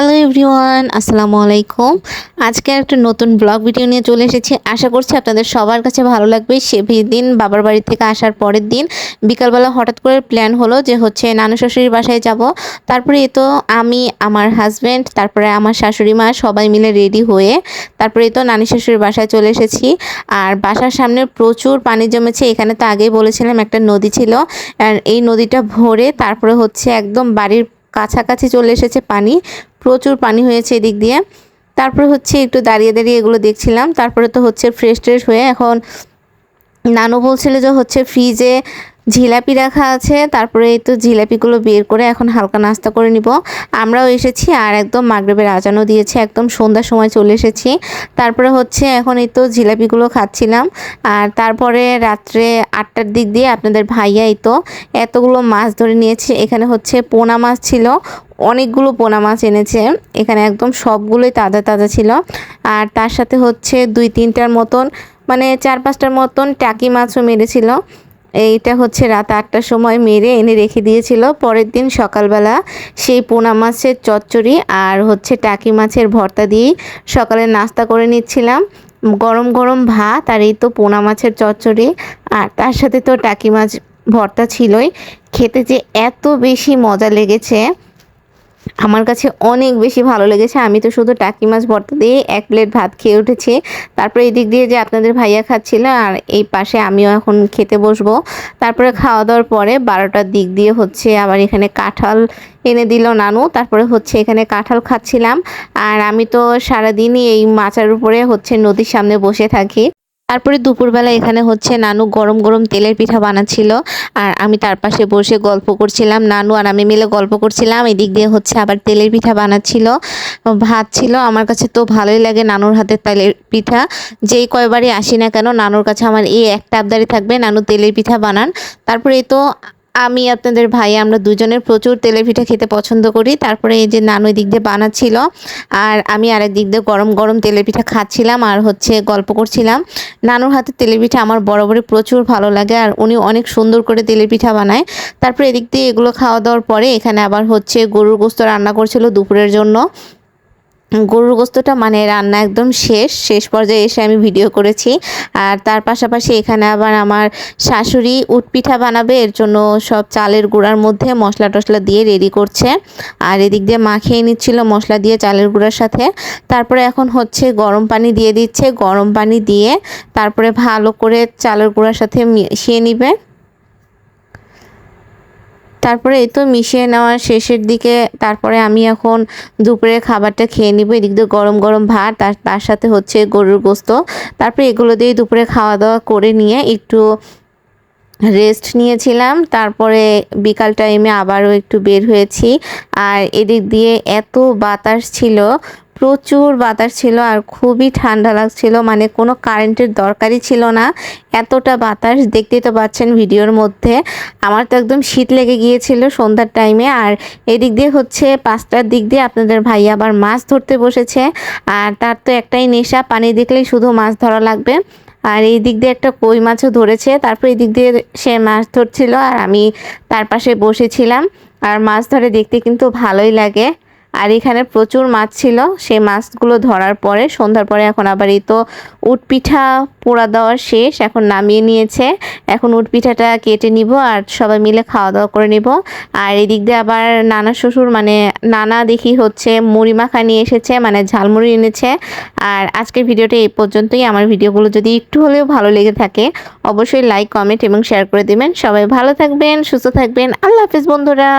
Hello everyone, আসসালামু আলাইকুম। আজকে একটা নতুন ব্লগ ভিডিও নিয়ে চলে এসেছি। আশা করছি আপনাদের সবার কাছে ভালো লাগবে। সে দিন বাবার বাড়ি থেকে আসার পরের দিন বিকালবেলা হঠাৎ করে প্ল্যান হলো যে হচ্ছে নানু শাশুড়ির বাসায় যাব। তারপরে তো আমি, আমার হাজব্যান্ড তারপরে আমার শাশুড়ি মা সবাই মিলে রেডি হয়ে তারপরে তো নানি শাশুড়ির বাসায় চলে এসেছি। আর বাসার সামনে প্রচুর পানি জমেছে। এখানে তো আগেই বলেছিলাম একটা নদী ছিল। আর এই নদীটা ভরে তারপরে হচ্ছে একদম বাড়ির কাছাকাছি চলে এসেছে পানি, প্রচুর পানি হয়েছে এদিক দিয়ে। তারপরে হচ্ছে একটু দাঁড়িয়ে দাঁড়িয়ে এগুলো দেখছিলাম। তারপরে তো হচ্ছে ফ্রেশ ট্রেশ হয়ে এখন নানু বলছিল যে হচ্ছে ফ্রিজে জিলাপি রাখা আছে, তারপরে এই তো জিলাপিগুলো বের করে এখন হালকা নাস্তা করে নিব। আমরাও এসেছি আর একদম মাগরেবের আজানও দিয়েছে, একদম সন্ধ্যার সময় চলে এসেছি। তারপরে হচ্ছে এখন এই তো জিলাপিগুলো খাচ্ছিলাম। আর তারপরে রাত্রে আটটার দিক দিয়ে আপনাদের ভাইয়া এই তো এতগুলো মাছ ধরে নিয়েছে, এখানে হচ্ছে পোনা মাছ ছিল, অনেকগুলো পোনা মাছ এনেছে। এখানে একদম সবগুলোই তাজা তাজা ছিল। আর তার সাথে হচ্ছে দুই তিনটার মতন মানে চার পাঁচটার মতন টাকি মাছও মেরেছিল। এইটা হচ্ছে রাত আটটার সময় মেরে এনে রেখে দিয়েছিল। পরের দিন সকালবেলা সেই পোনা মাছের চচ্চড়ি আর হচ্ছে টাকি মাছের ভর্তা দিয়েই সকালে নাস্তা করে নিচ্ছিলাম। গরম গরম ভাত আর এই তো পোনা মাছের চচ্চড়ি আর তার সাথে তো টাকি মাছ ভর্তা ছিলই। খেতে যে এত বেশি মজা লেগেছে। আমার কাছে অনেক বেশি ভালো লেগেছে। আমি তো শুধু টাকি মাছ ভর্তা দিয়ে এক প্লেট ভাত খেয়ে উঠেছি। তারপরে এই দিক দিয়ে যে আপনাদের ভাইয়া খাচ্ছিল, আর এই পাশে আমিও এখন খেতে বসবো। তারপরে খাওয়া দাওয়ার পরে বারোটার দিক দিয়ে হচ্ছে আবার এখানে কাঁঠাল এনে দিল নানু। তারপরে হচ্ছে এখানে কাঁঠাল খাচ্ছিলাম। আর আমি তো সারাদিনই এই মাচার উপরে হচ্ছে নদীর সামনে বসে থাকি। তারপরে দুপুরবেলা এখানে হচ্ছে নানু গরম গরম তেলের পিঠা বানাচ্ছিল, আর আমি তার পাশে বসে গল্প করছিলাম। নানু আর আমি মিলে গল্প করছিলাম, এদিক দিয়ে হচ্ছে আবার তেলের পিঠা বানাচ্ছিল, ভাত ছিল। আমার কাছে তো ভালোই লাগে নানুর হাতের তেলের পিঠা। যেই কয়বারই আসি না কেন, নানুর কাছে আমার এই একটা আবদারি থাকবে, নানু তেলের পিঠা বানান। তারপরে তো আমি, আপনাদের ভাই, আমরা দুজনের প্রচুর তেলের পিঠা খেতে পছন্দ করি। তারপরে এই যে নানু দিক দিয়ে বানাচ্ছিল, আর আমি আরেক দিক দিয়ে গরম গরম তেলের পিঠা খাচ্ছিলাম আর হচ্ছে গল্প করছিলাম। নানুর হাতে তেলের পিঠা আমার বরাবরই প্রচুর ভালো লাগে আর উনি অনেক সুন্দর করে তেলের পিঠা বানায়। তারপরে এদিক দিয়ে এগুলো খাওয়া দাওয়ার পরে এখানে আবার হচ্ছে গরুর গোস্ত রান্না করছিল দুপুরের জন্য। গরুর গোস্তটা মানে রান্না একদম শেষ শেষ পর্যায়ে এসে আমি ভিডিও করেছি। আর তার পাশাপাশি এখানে আবার আমার শাশুড়ি উটপিঠা বানাবে, এর জন্য সব চালের গুঁড়ার মধ্যে মশলা টশলা দিয়ে রেডি করছে। আর এদিক দিয়ে মাখিয়ে নিচ্ছিল মশলা দিয়ে চালের গুঁড়ার সাথে। তারপরে এখন হচ্ছে গরম পানি দিয়ে দিচ্ছে। গরম পানি দিয়ে তারপরে ভালো করে চালের গুঁড়ার সাথে মিশিয়ে নিবে। তারপরে এই তো মিশিয়ে নেওয়ার শেষের দিকে তারপরে আমি এখন দুপুরে খাবারটা খেয়ে নিব। এদিক দিয়ে গরম গরম ভাত তার তার সাথে হচ্ছে গরুর গোস্ত। তারপরে এগুলো দিয়ে দুপুরে খাওয়া দাওয়া করে নিয়ে একটু রেস্ট নিয়েছিলাম। তারপরে বিকাল টাইমে আবারও একটু বের হয়েছি। আর এদিক দিয়ে এত বাতাস ছিল প্রচুর বাতাস ছিল আর খুবই ঠান্ডা লাগছিল মানে কোনো কারেন্টের দরকারই ছিল না। এতটা বাতাস, দেখতেই তো পাচ্ছেন ভিডিওর মধ্যে। আমার তো একদম শীত লেগে গিয়েছিল সন্ধ্যার টাইমে আর এদিক দিয়ে হচ্ছে পাঁচটার দিক দিয়ে আপনাদের ভাই আবার মাছ ধরতে বসেছে। আর তার তো একটাই নেশা, পানি দেখলেই শুধু মাছ ধরা লাগবে। আর এই দিক দিয়ে একটা কই মাছও ধরেছে, তারপর এই দিক দিয়ে সে মাছ ধরছিল আর আমি তার পাশে বসেছিলাম। আর মাছ ধরে দেখতে কিন্তু ভালোই লাগে। আর এখানে প্রচুর মাছ ছিল। সেই মাছগুলো ধরার পরে, সন্ধ্যার পরে এখন আবার এই তো উটপিঠা পোড়া দেওয়ার শেষ। এখন নামিয়ে নিয়েছে। এখন উটপিঠাটা কেটে নিব আর সবাই মিলে খাওয়া দাওয়া করে নিব। আর এদিক দিয়ে আবার নানা শ্বশুর মানে নানা দেখি হচ্ছে মুড়ি মাখা নিয়ে এসেছে মানে ঝালমুড়ি এনেছে। আর আজকের ভিডিওটা এই পর্যন্তই। আমার ভিডিওগুলো যদি একটু হলেও ভালো লেগে থাকে, অবশ্যই লাইক কমেন্ট এবং শেয়ার করে দেবেন। সবাই ভালো থাকবেন, সুস্থ থাকবেন। আল্লাহ হাফিজ বন্ধুরা।